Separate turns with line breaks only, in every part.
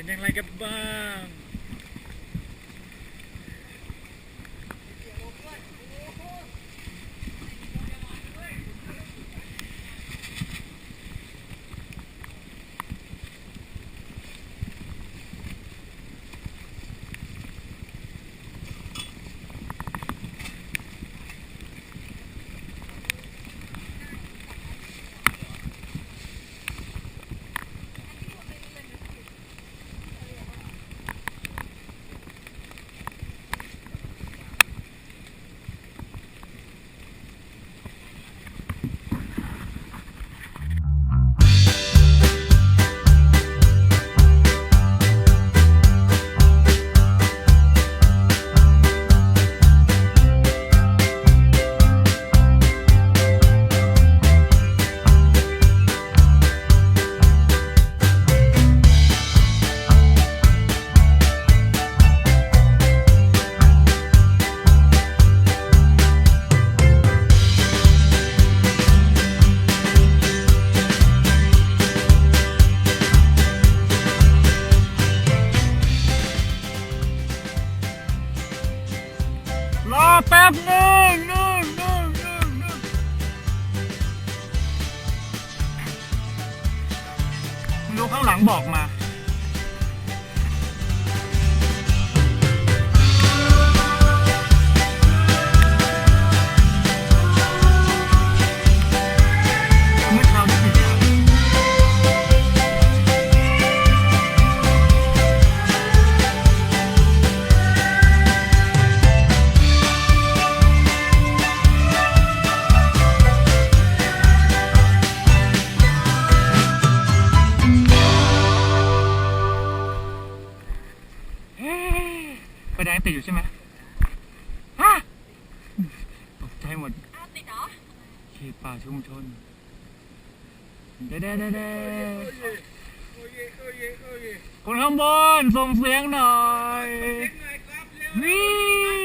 Panjang lagi bang. ใจหมด
อ้าวติดเหรอ
เขตป่าชุมชนเด้เด้เด้เด้คนข้างบนส่งเสียงหน่อยวิ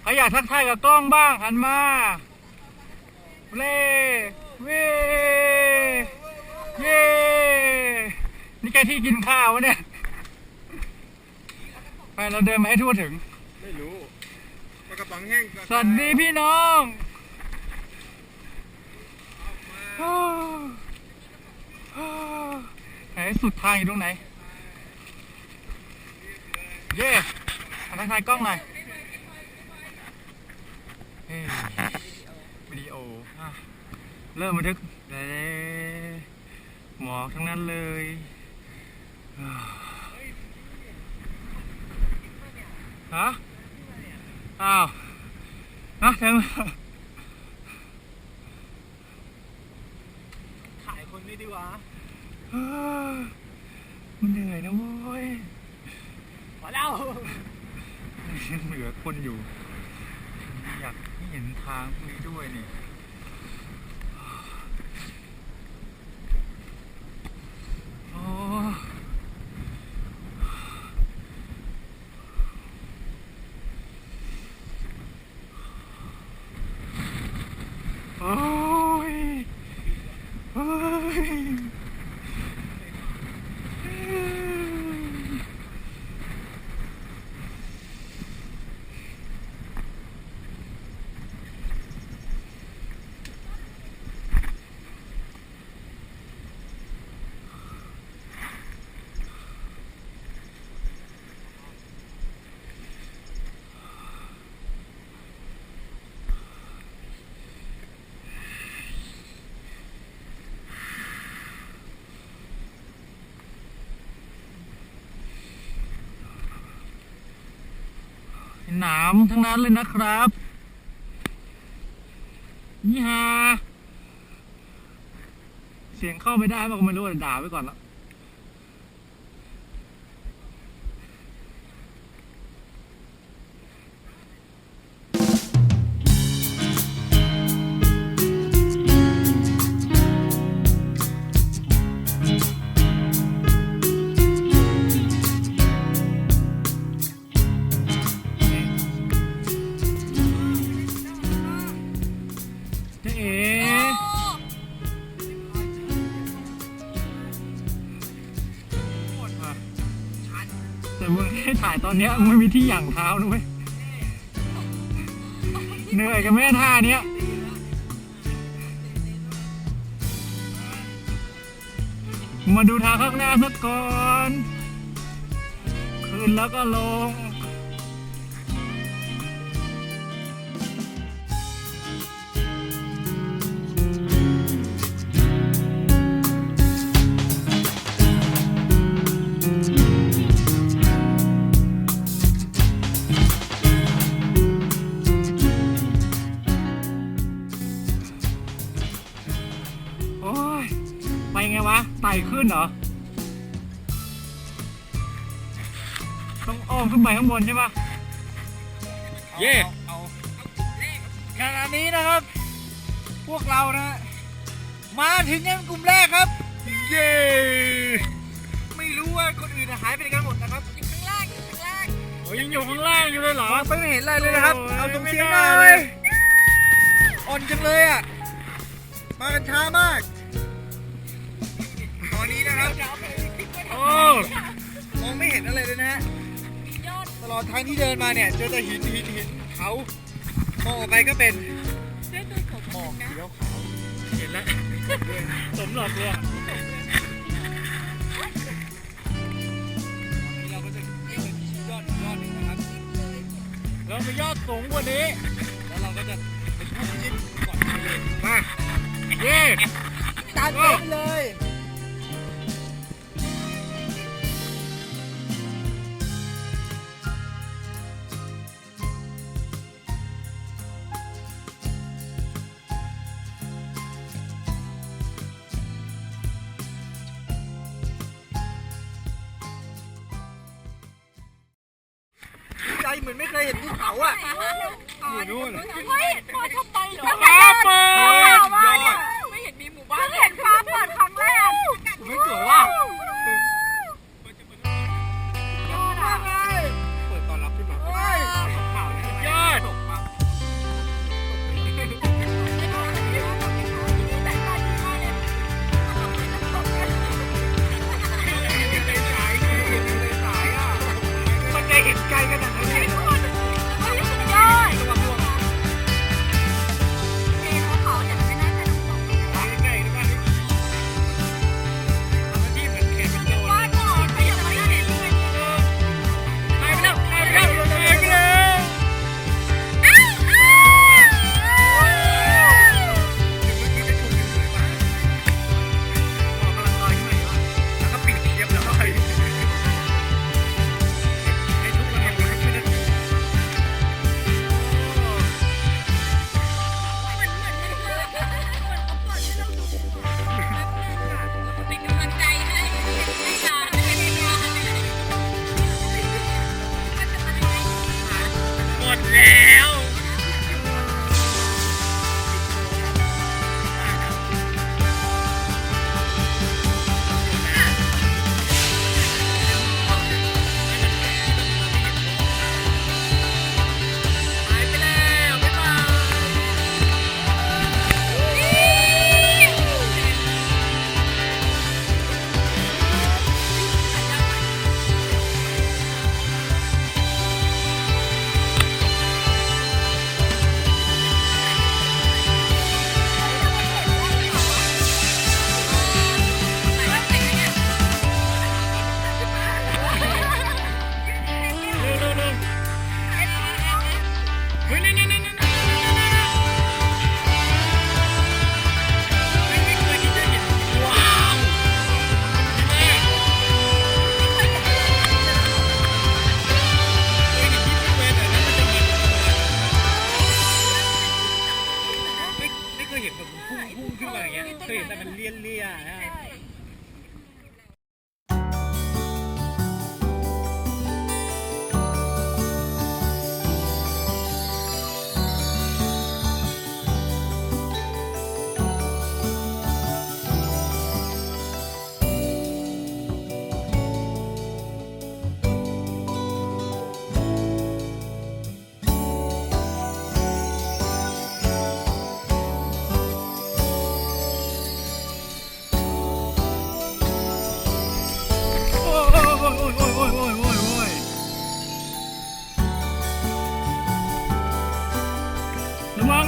ใครอยากทักทายกับกล้องบ้างหันมาเล่เว้เย่นี่แกที่กินข้าววะเนี่ย ไปเราเดินมาให้ทั่วถึง
ไม่รู้ปลากระป๋องแห้ง
สวัสดีพี่น้องไหนสุดทางอยู่ตรงไหน เย่ทักทายกล้องหน่อยเฮ้ย วิดีโออะเริ่มบันทึกเด้หมอกทั้งนั้นเลยอ่าฮะ อ้าวฮะแทง
ถ่ายคนนี้ดีกว่า
เอ้อมันเหนื่อยนะโว้ย
พอแล้ว
ยังเหลือคนอยู่อยากให้ เห็นทางพวกนี้ด้วยนี่ โอ้โอ้ยโอ้ย
หนามทั้งนั้นเลยนะครับ นี่ฮะ เสียงเข้าไม่ได้ป่ะก็ไม่รู้แต่ด่าไว้ก่อนละ อนเนี้ยไม่มีที่หยั่งเท้านะเว้ยเหนื่อยกับแม่ท่าเนี้ยมาดูทางข้างหน้าสักก่อน ขึ้นแล้วก็ลง ขึ้นเหรอ ต้องอ้อมขึ้นไปข้างบนใช่ปะ
เย่
ขณะนี้นะครับ พวกเรานะ มาถึงยังกลุ่มแรกครับ
เย่
ไม่รู้ว่าคนอื่นหายไปไหนกันหมดนะครับ
โอ้ยยังอยู่ข้างล่างอยู่เลยเหรอ
มองไปไม่เห็นอะไรเลยนะครับ
โอ้ย
เอาตรง
ไม่
เชียง
ได้
หน่อ
เลยย
อ่อนจังเลยอะ มากันช้ามากตอ นะครับ
โอ้
มองไม่เห็นอะไรเลยนะฮะตลอดทางที่เดินมาเนี่ยเจอแต่หินหินหินเขามองออกไปก็เป็นหมอกเขียวขาว
เห็นแล้วสมหลอดเลยอะ
เราก็จะขึ้นไปยอดยอดหนึ่งนะครับ
เราไปยอดสูงกว่านี้
แล้วเราก็จะไปพูดยิ้มก่อนเลย
มาเย่
ตามเต็มเลย มือนไม่เคยเห็นภูเขาอะ
อยู่นู่น
เฮ้ยพอ
จะไปเหรอ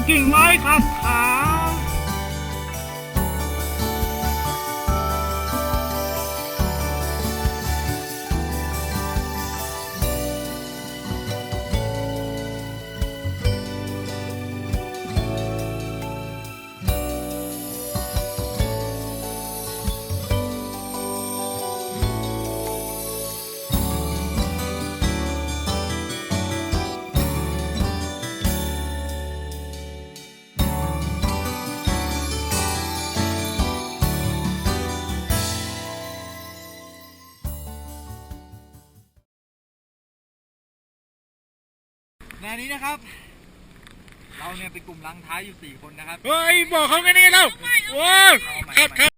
กิ่งไม้ขัดขา
งานนี้นะครับ เราเนี่ยเป็นกลุ่มลังท้ายอยู่สี่คนนะครับ
เฮ้ย บอกเขาไงนี่เราโอ้ยขัดขัด